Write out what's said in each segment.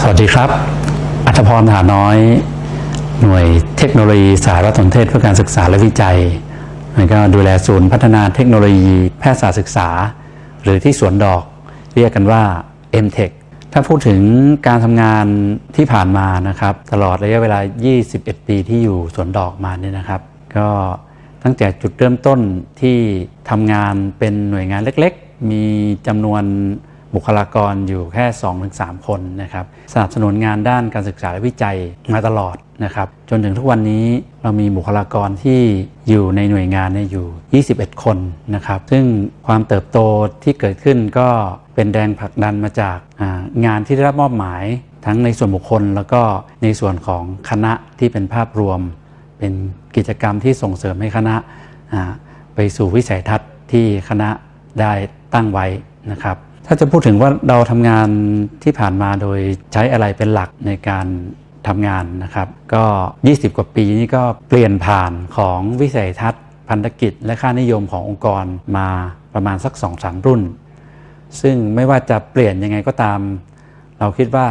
สวัสดีครับ อัธพรหาน้อย หน่วยเทคโนโลยีสารสนเทศเพื่อการศึกษาและวิจัยแล้วก็ดูแลศูนย์พัฒนาเทคโนโลยีแพทยศาสตร์ศึกษา หรือที่สวนดอก เรียกกันว่า MTech ถ้าพูดถึงการทำงานที่ผ่านมานะครับ ตลอดระยะเวลา 21 ปีที่อยู่สวนดอกมาเนี่ยนะครับ ก็ตั้งแต่จุดเริ่มต้นที่ทำงานเป็นหน่วยงานเล็ก มีจำนวนบุคลากรอยู่แค่ 2-3 คนนะครับสนับสนุนงานด้านการศึกษาและวิจัยมาตลอดนะครับจนถึงทุกวันนี้เรามีบุคลากรที่อยู่ในหน่วยงานเนี่ยอยู่ 21 คนนะครับซึ่งความเติบโตที่เกิดขึ้นก็เป็นแรงผลักดันมาจากงานที่ได้รับมอบหมายทั้งในส่วนบุคคล แล้วก็ในส่วนของคณะที่เป็นภาพรวม เป็นกิจกรรมที่ส่งเสริมให้คณะไปสู่วิสัยทัศน์ที่คณะได้ ตั้งไว้นะครับ ถ้าจะพูดถึงว่าเราทำงานที่ผ่านมาโดยใช้อะไรเป็นหลักในการทำงานนะครับ ก็ 20 กว่าปีนี้ก็เปลี่ยนผ่านของวิสัยทัศน์ พันธกิจ และค่านิยมขององค์กรมาประมาณสัก 2-3 รุ่น ซึ่งไม่ว่าจะเปลี่ยนยังไงก็ตาม เราคิดว่า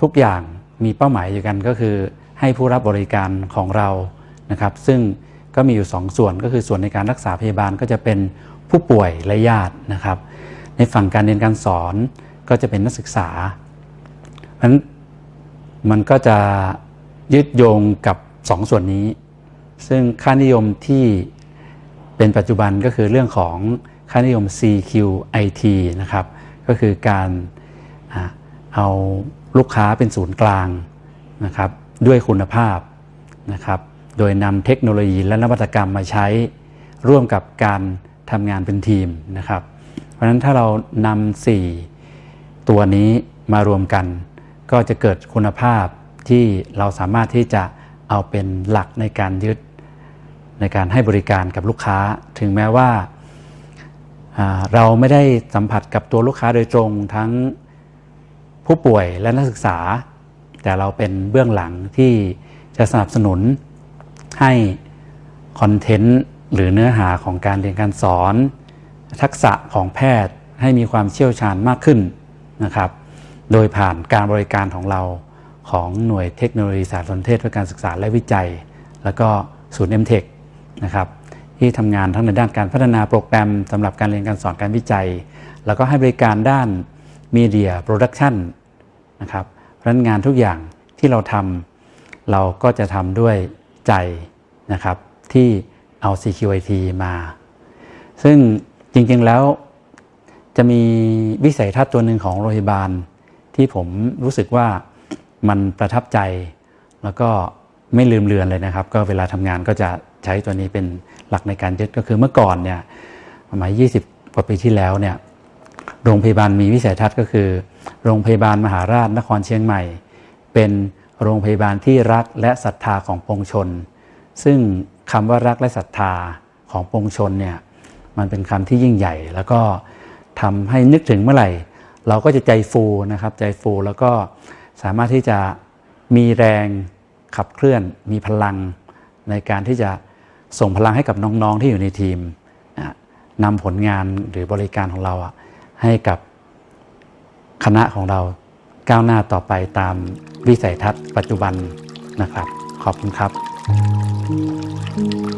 ทุกอย่างมีเป้าหมายอยู่กันก็คือ ให้ผู้รับบริการของเรานะครับ ซึ่งก็มีอยู่ 2ส่วนก็คือส่วนในการรักษาพยาบาลก็จะเป็น ผู้ป่วยและญาตินะครับ ในฝั่งการเรียนการสอนก็จะเป็นนักศึกษาเพราะฉะนั้นมันก็จะยึดโยงกับ2ส่วนนี้ ซึ่งค่านิยมที่เป็นปัจจุบันก็คือเรื่องของค่านิยม CQIT นะครับ ก็คือการเอาลูกค้าเป็นศูนย์กลางนะครับด้วยคุณภาพนะครับ โดยนำเทคโนโลยีและนวัตกรรมมาใช้ร่วมกับการ ทำงานเป็นทีมนะครับ เพราะฉะนั้นถ้าเรานำสี่ตัวนี้มารวมกัน ก็จะเกิดคุณภาพที่เราสามารถที่จะเอาเป็นหลักในการยึดในการให้บริการกับลูกค้า ถึงแม้ว่าอ่าเราไม่ได้สัมผัสกับตัวลูกค้าโดยตรงทั้งผู้ป่วยและนักศึกษา แต่เราเป็นเบื้องหลังที่จะสนับสนุนให้คอนเทนต์ หรือเนื้อหาของการเรียนการสอน ทักษะของแพทย์ให้มีความเชี่ยวชาญมากขึ้นนะครับ โดยผ่านการบริการของเราของหน่วยเทคโนโลยีสารสนเทศเพื่อการศึกษาและวิจัย แล้วก็ศูนย์ MTech นะครับที่ทำงานทั้งในด้านการพัฒนาโปรแกรมสำหรับการเรียนการสอนการวิจัย แล้วก็ให้บริการด้าน Media Production นะครับเพราะฉะนั้นงานทุกอย่างที่เราทำเราก็จะทำด้วยใจนะครับที่ เอา CQIT มา ซึ่งจริง ๆ แล้วจะมีวิสัยทัศน์ตัวหนึ่งของโรงพยาบาล ที่ผมรู้สึกว่ามันประทับใจ แล้วก็ไม่ลืมเลือนเลยนะครับ ก็เวลาทำงานก็จะใช้ตัวนี้เป็นหลักในการยึดก็คือเมื่อก่อนเนี่ยประมาณ20 กว่าปีที่แล้วเนี่ยโรงพยาบาลมีวิสัยทัศน์ก็คือ โรงพยาบาลมหาราชนครเชียงใหม่ เป็นโรงพยาบาลที่รักและศรัทธาของปวงชน ซึ่ง คำว่ารักและศรัทธาของปวงชนเนี่ยมันเป็นคำที่ยิ่งใหญ่ แล้วก็ทำให้นึกถึงเมื่อไหร่ เราก็จะใจฟูนะครับ ใจฟูแล้วก็สามารถที่จะมีแรงขับเคลื่อน มีพลังในการที่จะส่งพลังให้กับน้องๆที่อยู่ในทีมนำผลงานหรือบริการของเราให้กับคณะของเราก้าวหน้าต่อไปตามวิสัยทัศน์ปัจจุบันนะครับ ขอบคุณครับ Thank you.